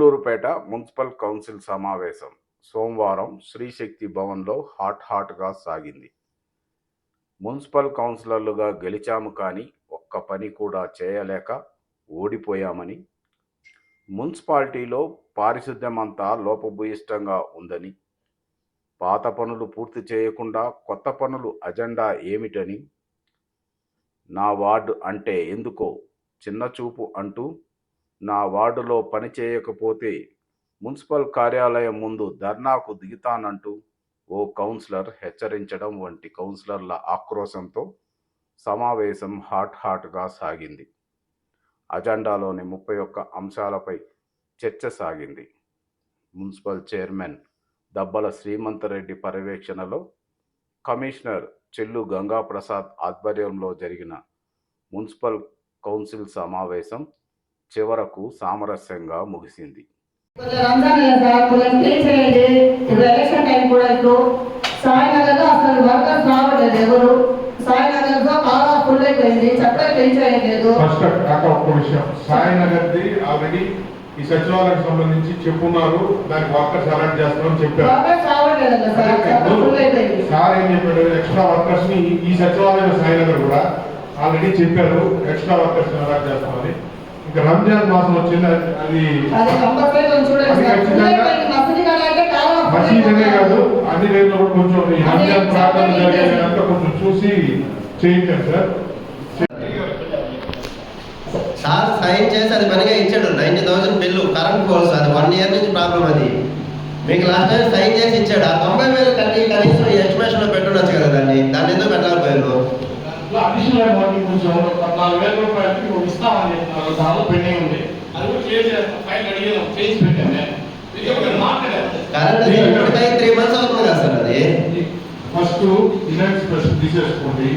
Sullurpeta municipal council సమావేశం సోమవారం శ్రీశక్తి భవన్లో హాట్ హాట్గా సాగింది. మున్సిపల్ కౌన్సిలర్లుగా గెలిచాము కానీ ఒక్క పని కూడా చేయలేక ఓడిపోయామని మున్సిపాలిటీలో పారిశుద్ధ్యం అంతా లోపభూయిష్టంగా ఉందని పాత పనులు పూర్తి చేయకుండా కొత్త పనులు అజెండా ఏమిటని నా వార్డు అంటే ఎందుకో చిన్న చూపు అంటూ నా వార్డులో పని చేయకపోతే మున్సిపల్ కార్యాలయం ముందు ధర్నాకు దిగుతానంటూ ఓ కౌన్సిలర్ హెచ్చరించడం వంటి కౌన్సిలర్ల ఆక్రోశంతో సమావేశం హాట్ హాట్గా సాగింది. అజెండాలోని ముప్పై ఒక్క అంశాలపై చర్చ సాగింది. మున్సిపల్ చైర్మన్ దబ్బల శ్రీమంతరెడ్డి పర్యవేక్షణలో కమిషనర్ చెల్లు గంగాప్రసాద్ ఆధ్వర్యంలో జరిగిన మున్సిపల్ కౌన్సిల్ సమావేశం చివరకు సామరస్యంగా ముగిసింది. ఈ సచివాలయానికి సంబంధించి చెప్పున్నారు దానికి వర్కర్స్ అలాట్ చేస్తామని చెప్పారు. సార్ ఏం చెప్పాడు ఎక్స్ట్రా వర్కర్స్ని ఈ సచివాలయం సాయి నగర్ కూడా ఆల్రెడీ చెప్పారు ఎక్స్ట్రా వర్కర్స్ అలాట్ చేస్తామని. ఇంకా రంజాన్ మాసం వచ్చింది? అది-. కాదు అన్ని రేట్లు కూడా కొంచెం ఈ రంజాన్ ప్రార్థన జరిగేదంతా కొంచెం చూసి చేయించాను సార్. సార్ సైన్ చేసి అది పనిగా ఇచ్చాడు. Ninety thousand bill current poles అది వన్ ఇయర్ నుంచి ప్రాబ్లం అది. మీకు లాస్ట్ టైం సైన్ చేసి ఇచ్చాడు. ఆ తొంభై వేలు కట్టి కనీసం ఈ ఎస్టిమేషన్లో పెట్టుండొచ్చు కదా దాన్ని. దాన్ని ఎందుకు పెట్టలేకపోయారు అడిషనల్ అమౌంట్ కొంచెం పద్నాలుగు వేల రూపాయలకి ఒక ఇస్తామని చెప్తున్నారు దానిలో పెండింగ్ ఉంది. అది కూడా క్లియర్ చేస్తాం. ఫైల్ అడిగేదాం చేసి సార్ అది? ఫస్ట్ ఇన్సూరెన్స్ ప్రెస్ తీసేసుకోండి.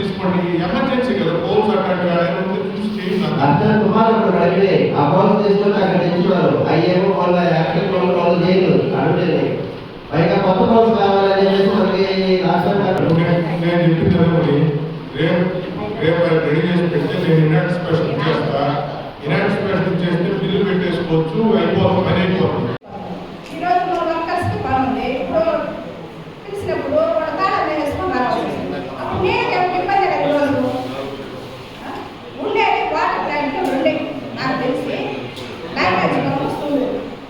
తీసుకోండి. ఎమర్జెన్సీ కదా పోల్స్ అట్లాంటి ఏమైనా చూసి చేయండి. అర్జున్ కుమార్ ఒకడు అడిగి ఆ పోల్స్ తీసుకుంటే అక్కడ తెచ్చుకోరు అయ్యేమో వాళ్ళ యాక్టివ్ చేయరు అడుగుతుంది నేను చెప్పింది రేపు రేపు రెడీ చేసి పెడితే నేను ఇనాట్ స్పెషల్ చేస్తా ఇనాట్ స్పెషల్ చేస్తే బిల్లు పెట్టేసుకోవచ్చు అయిపోతుంది పని అయిపోతుంది ఈరోజు మన వర్కర్స్కి పని ఉంది ఇప్పుడు పిలిచినప్పుడు వాళ్ళ తాళం వేసుకొని రావాలి అప్పుడు నేను ఎవరికి ఇబ్బంది లేదు ఈరోజు ఆ? ఉండేది వాటర్ ప్లాంట్ ఉండే నాకు తెలిసి నాగార్జున స్కూల్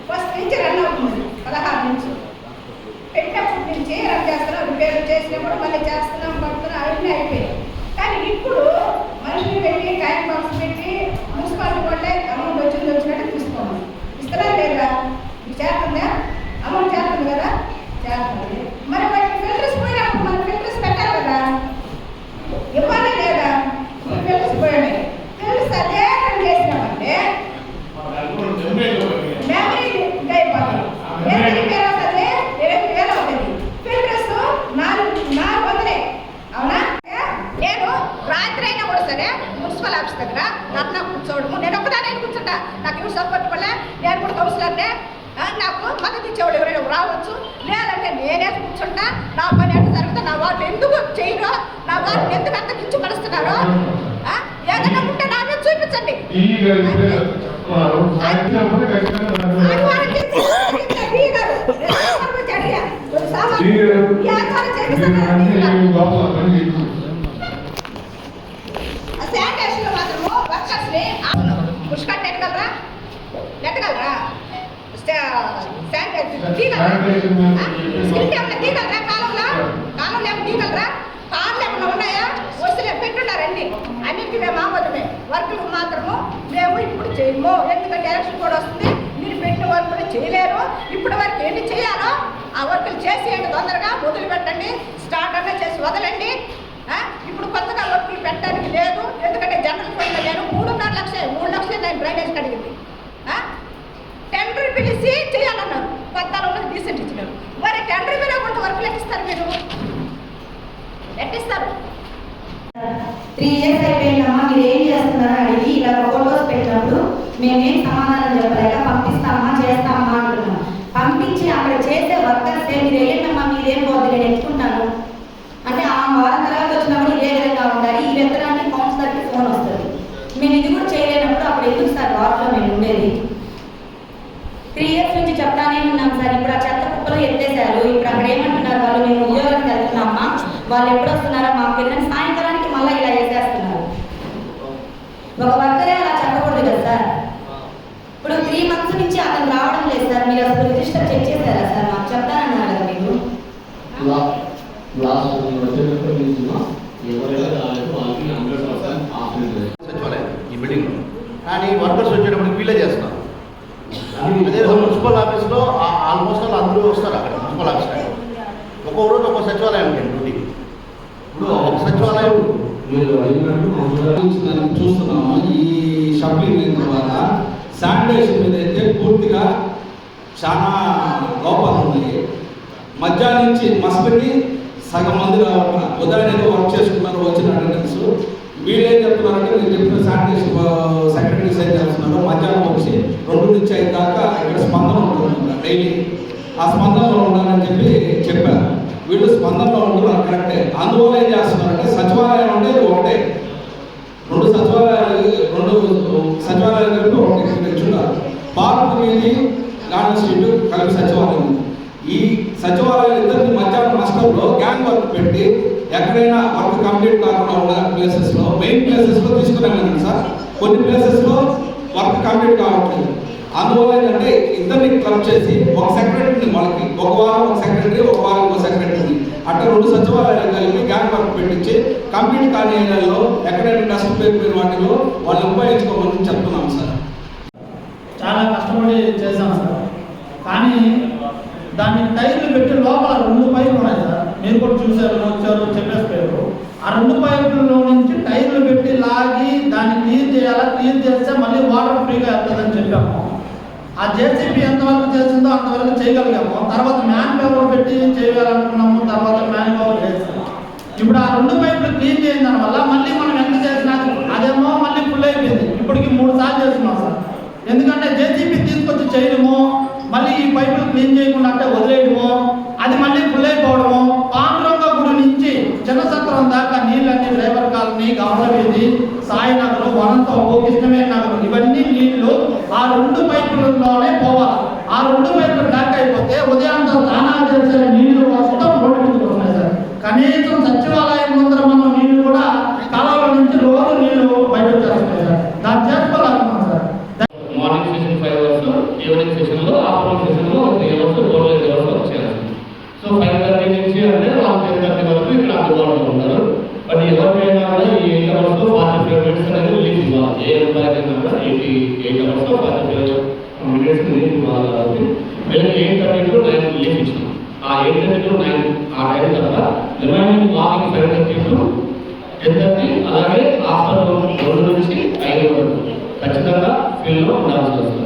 ఫస్ట్ నుంచి రన్ అవుతుంది పదహారు నుంచి పెట్టినప్పటి నుంచి రన్ చేస్తున్నాం రిపేర్ చేసినప్పుడు మళ్ళీ చేస్తున్నాం పడుతున్నాం అవన్నీ అయిపోయాయి. కానీ ఇప్పుడు మనుషులు పెట్టి టైం బాక్స్ పెట్టి మున్సిపాలిటీ వాళ్ళే అమౌంట్ వచ్చింది వచ్చినట్టు తీసుకోవాలి. ఇస్తారా లేదా? మీకు చేస్తుందా? అమౌంట్ చేస్తుంది కదా? చేస్తుంది మరి వాటికి ఫిల్టర్స్ పోయినప్పుడు మనం ఫిల్టర్స్ పెట్టాలి కదా ఇవ్వాలి లేదా ఈ ఫిల్టర్స్ పోయాయి ఫిల్టర్స్ అదే రన్ చేసినామంటే మెమరీ అయిపోతుంది ఎంత రిపేర్ అవుతుంది ఇరవై వేలు అవుతుంది ఫిల్టర్స్ నాలుగు నాలుగు వందలే అవునా నేను రాత్రి అయినా కూడా సరే మున్సిపల్ ఆఫీస్ దగ్గర రత్న కూర్చోవడము నేను ఒక్కదానే కూర్చుంటా నాకు ఎవరు సపోర్ట్ వల్ల నేను కూడా కౌన్సిలర్నే ఆ, నాకు మద్దతు ఇచ్చేవాడు ఎవరైనా రావచ్చు లేదంటే నేనే కూర్చుంటా నా పని అంటే జరుగుతా నా వాళ్ళు ఎందుకు చేయరు నా వాళ్ళు ఎందుకు అంత కించి పడుస్తున్నారు ఆ, ఏదైనా ఉంటే నా మీద చూపించండి ఈ చెప్తున్నారు సాయంత్రం పోతే ఖచ్చితంగా దాంట్లో- ఆదివారం చేసి ఇంకా బీ గారు ఆదివారం వచ్చి అడిగా. కొన్ని సామాన్లు ఈ ఈ ఆదివారం చేపిస్తాను ఈ లోపల పని చేయకు. ఆ శానిటేషన్లో మాత్రము వర్కర్స్ని పుష్కట్ నెట్టగలరా నెట్టగలరా శానిటైజర్ తీగలరా? శానిటేషన్ ఆ? స్కిల్ ఏమన్నా తీగలరా? కాలంలో తీగలరా? కార్లు ఏమన్నా ఉన్నాయా? పెట్టున్నారండి అన్నింటినే మేము ఆమోదమే. వర్కులకు మాత్రము మేము ఇప్పుడు చేయము. ఎందుకంటే ఎలక్షన్ కూడా వస్తుంది. మీరు పెట్టిన వర్కులు చేయలేరు. ఇప్పటి వరకు ఎన్ని చేయాలో ఆ వర్కులు చేసేయండి తొందరగా. మొదలు పెట్టండి. స్టార్ట్ అన్న చేసి వదలండి. ఇప్పుడు కొత్తగా వర్కులు పెట్టడానికి లేదు. ఎందుకంటే జనరల్ ఫండ్లో నేను మూడున్నర లక్షలు మూడు లక్షలు నేను డ్రైనేజ్ కడిగి త్రీ ఇయర్స్ అయిపోయిందమ్మా మీరు ఏం చేస్తున్నారో అడిగి ఇలా ఫోటోస్ పెట్టినప్పుడు మేమేం సమాధానం చెప్పలేక పంపిస్తామా చేస్తామా అంటున్నాం. పంపించి అక్కడ చేసే వర్కర్స్ మీరు వెళ్ళండమ్మా మీరేం పోతుంది నేను ఎత్తుకుంటాను అంటే ఆ వారం తర్వాత వచ్చినప్పుడు ఇదే విధంగా ఉండాలి ఈ వెతనానికి కౌన్సిలర్కి ఫోన్ వస్తుంది. మేము ఇది కూడా చేయలేనప్పుడు అప్పుడు ఎందుకు సార్ వార్డులో మేము ఉండేది? త్రీ ఇయర్స్ నుంచి చెప్తానే ఉన్నాం సార్ ఇప్పుడు ఆ చెత్త కుప్పలో ఎత్తేసారు ఇప్పుడు అక్కడ ఏమంటున్నారు వాళ్ళు మేము ఉద్యోగం వెళ్తున్నామా? వాళ్ళు ఎప్పుడు వస్తున్నారో మాకు వెళ్ళిన సాయం మళ్ళీ ఇలా వేసేస్తున్నారు. ఒక వర్కరే అలా చెప్పకూడదు కదా సార్? ఇప్పుడు త్రీ మంత్స్ నుంచి అతను రావడం లేదు సార్. మీరు అసలు రిజిస్టర్ చెక్ చేశారా సార్? మాకు చెప్తానన్నారు కదా మీరు. కానీ వర్కర్స్ వచ్చేటప్పుడు వీళ్ళే చేస్తున్నారు అదే మున్సిపల్ ఆఫీస్లో ఆల్మోస్ట్ ఆల్ అందరూ వస్తారు అక్కడ మున్సిపల్ ఆఫీస్ ఒక్కో రోజు ఒక్కో సచివాలయం ఉంటుంది. ఇప్పుడు ఒక సచివాలయం మీరు అయినట్టు చూస్తున్నాము. ఈ షఫ్లింగ్ అయిన తర్వాత శానిటేషన్ మీద అయితే పూర్తిగా చాలా లోపాలు ఉన్నాయి. మధ్యాహ్నం నుంచి మస్కటి సగం మంది రావట్ల. ఉదయం వర్క్ చేసుకున్నారు వచ్చిన అటెండెన్స్ వీళ్ళు ఏం చెప్తున్నారంటే నేను చెప్పిన శానిటేషన్ సెక్రటరీస్ ఏం చేస్తున్నారు మధ్యాహ్నం వచ్చి రెండు నుంచి ఐదు దాకా ఇక్కడ స్పందన ఉంటుంది. డైలీ ఆ స్పందనలో ఉండాలని చెప్పి చెప్పారు. వీళ్ళు స్పందనలో ఉంటున్నారు కరెక్టే. అందువల్ల ఏం చేస్తున్నారంటే సచివాలయం అంటే ఒకటే. రెండు సచివాలయాలు రెండు సచివాలయాలు కలిపి ఒకటి తెచ్చున్నారు పార్క్ వీధి గార్డెన్ స్ట్రీట్ కలిపి సచివాలయం ఉంది. ఈ సచివాలయం ఇద్దరిని మధ్యాహ్నం నష్టంలో గ్యాంగ్ వర్క్ పెట్టి ఎక్కడైనా వర్క్ కంప్లీట్ కాకుండా ఉన్న ప్లేసెస్లో మెయిన్ ప్లేసెస్లో తీసుకురాగలను సార్. కొన్ని ప్లేసెస్లో వర్క్ కంప్లీట్ కావట్లేదు. అందువల్ల ఏంటంటే ఇద్దరిని క్లబ్ చేసి ఒక సెక్రటరీని వాళ్ళకి. ఒక వారం ఒక సెక్రటరీ ఒక వారం ఒక సెక్రటరీ అట్లా రెండు సచివాలయాలు కలిపి గ్యాంగ్ వర్క్ పెట్టించి కంప్లీట్ కాని ఏరియాలో ఎక్కడైనా డస్ట్ పేరుకునే వాటిలో వాళ్ళు ఉపయోగించుకోమని చెప్తున్నాం సార్. చాలా కష్టపడి చేశాం సార్. కానీ దాన్ని టైర్లు పెట్టి లోపల రెండు పైపులు ఉన్నాయి సార్. మీరు కూడా చూశారు వచ్చారు చెప్పేసారు ఆ రెండు పైపుల్లో నుంచి టైర్లు పెట్టి లాగి దాన్ని క్లీన్ చేయాలా? క్లీన్ చేస్తే మళ్ళీ వాటర్ ఫ్రీగా వెళ్తుందని చెప్పాము. ఆ జేసీబీ ఎంతవరకు చేసిందో అంతవరకు చేయగలిగాము. తర్వాత మ్యాన్ పవర్ పెట్టి చేయాలనుకున్నాము తర్వాత మ్యాన్ పవర్ చేసాము ఇప్పుడు ఆ రెండు పైపులు క్లీన్ చేయడం దాని వల్ల మళ్ళీ మనం ఎంత చేసినా అదేమో మళ్ళీ ఫుల్ అయిపోయింది. ఇప్పటికి మూడు సార్లు చేస్తున్నాం సార్. ఎందుకంటే జేసీబీ తీసుకొచ్చి చేయడము మళ్ళీ ఈ పైపులు క్లీన్ చేయకుండా అంటే వదిలేయడము అది మళ్ళీ ఫుల్ అయిపోవడము పాండురంగ గుడి నుంచి చిన్న సత్రం దాకా నీళ్ళన్నీ డ్రైవర్ కాలనీ గౌడ సాయినగరం వనంతో కృష్ణమే నగరం ఇవన్నీ నీళ్ళు ఆ రెండు పైపులలోనే పోవాలి. ఆ రెండు పైపులు ట్యాక్ అయిపోతే ఉదయం స్నానాలు చేసే నీళ్ళు వస్తాం రోడ్డు మీదకి వస్తున్నాయి సార్. కనీసం సచివాలయం ముందర మనం నీళ్ళు కూడా కాలువల నుంచి రోజు నీళ్ళు బయట వచ్చేస్తున్నాయి సార్. దాన్ని చేసుకోవాలనుకున్నాం sir. Morning session five hours evening session మేము ఎయిట్ థర్టీ నైన్ లీవ్ ఇచ్చినాం ఆ ఎయిట్ థర్టీ నైన్ ఆ టైం తర్వాత remaining morning five thirty ten thirty అలాగే ఆఫ్టర్నూన్ రెండు నుంచి ఐదు వరకు ఖచ్చితంగా ఫీల్డ్లో ఉండాల్సి వస్తుంది.